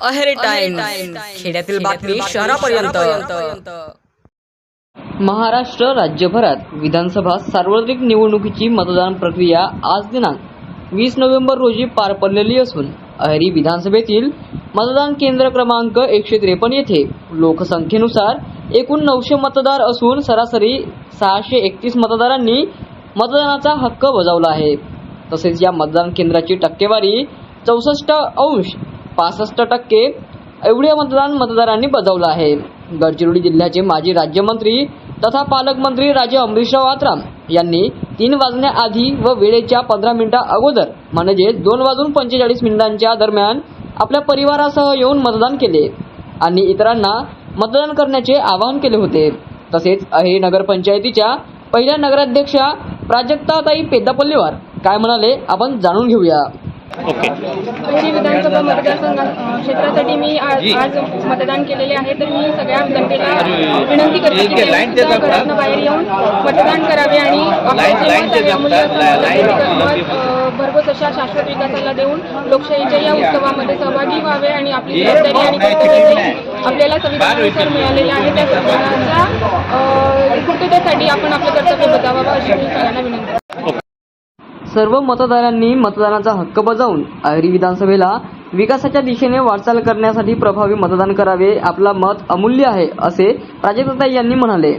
Aheri time खेड्यातील बातमी शहरापर्यंत. महाराष्ट्र राज्यभरात विधानसभा सार्वत्रिक निवडणुकीची मतदान प्रक्रिया आज दिनांक वीस नोव्हेंबर रोजी पार पडलेली असून अहेरी विधानसभेतील मतदान केंद्र क्रमांक एकशे त्रेपन्न येथे लोकसंख्येनुसार एकूण नऊशे मतदार असून सरासरी सहाशे एकतीस मतदारांनी मतदानाचा हक्क बजावला आहे. तसेच या मतदान केंद्राची टक्केवारी चौसष्ट अंश पासष्ट टक्के एवढे मतदान मतदारांनी बजावलं आहे. गडचिरोली जिल्ह्याचे माजी राज्यमंत्री तथा पालकमंत्री राजे अमरीशराव आत्राम यांनी तीन वाजण्याआधी व वेळेच्या पंधरा मिनिटा अगोदर म्हणजे दोन वाजून पंचेचाळीस मिनिटांच्या दरम्यान आपल्या परिवारासह येऊन मतदान केले आणि इतरांना मतदान करण्याचे आवाहन केले होते. तसेच अहे नगरपंचायतीच्या पहिल्या नगराध्यक्षा प्राजक्ताताई पेद्दापल्लीवार काय म्हणाले आपण जाणून घेऊया. पहिली विधानसभा मतदारसंघ क्षेत्रासाठी मी आज मतदान केलेले आहे तर मी सगळ्या जनतेला विनंती करते की घरातनं बाहेर येऊन मतदान करावे आणि भरघोस अशा शाश्वत विकासाला देऊन लोकशाहीच्या या उत्सवामध्ये सहभागी व्हावे आणि आपली जबाबदारी आणि आपल्याला संविधानानुसार मिळालेले आहे. त्या संविधानाच्या अ, पूर्ततेसाठी आपण आपलं कर्तव्य बजावावं अशी मी सगळ्यांना विनंती. सर्व मतदारांनी मतदानाचा हक्क बजावून अहेरी विधानसभेला विकासाच्या दिशेने वाटचाल करण्यासाठी प्रभावी मतदान करावे आपला मत अमूल्य आहे असे प्राजक्ता यांनी म्हणाले.